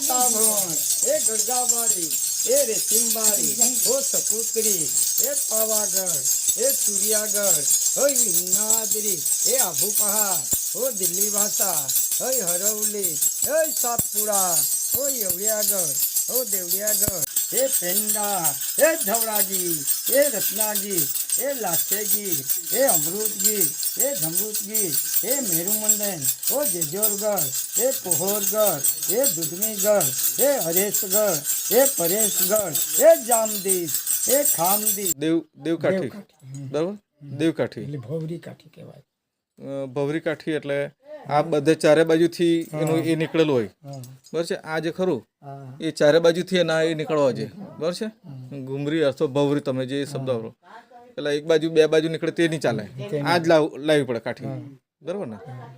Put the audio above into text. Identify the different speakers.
Speaker 1: સત્તાભવન એ ગરગાબારી એ રેશિમબારી ઓ સપુત્રી, એ પાવાગઢ, એ સૂર્યાગઢ ઓય હિમનાદ્રી એ આબુ પહાડ, ઓ દિલ્હી ભાષા ઓય હરવલી ઓય સાતપુરા ઓ યવડિયાગઢ ઓ દેવડિયાગઢ એ પેંડા એ ધવળાજી એ રત્નાગીર એ લાસેગીર એ અમૃતગીર એ ધમૃતગીર એ મેરુમંડન ઓ જેજોરગઢ એ પોહોરગઢ એ દુધમીગઢ એ હરેશગઢ એ પરેશગઢ એ જામદીપ એ ખામદીપ
Speaker 2: દેવ દેવકાઠી બરાબર દેવકાઠી
Speaker 1: એટલે ભવરી કાઠી કહેવાય
Speaker 2: અ, ભવરી કાઠી એટલે આ બધે ચારે બાજુથી એનું એ નીકળેલું હોય. બરાબર છે? આ જે ખરું એ ચારે બાજુથી એના એ નીકળવા જે. બરાબર છે? ઘુમરી અથવા ભવરી તમે જે શબ્દ વાપરો. પેલા એક બાજુ બે બાજુ નીકળે તે નહીં ચાલે. આ જ લાવ લાવવી પડે કાઠી. બરાબર ને?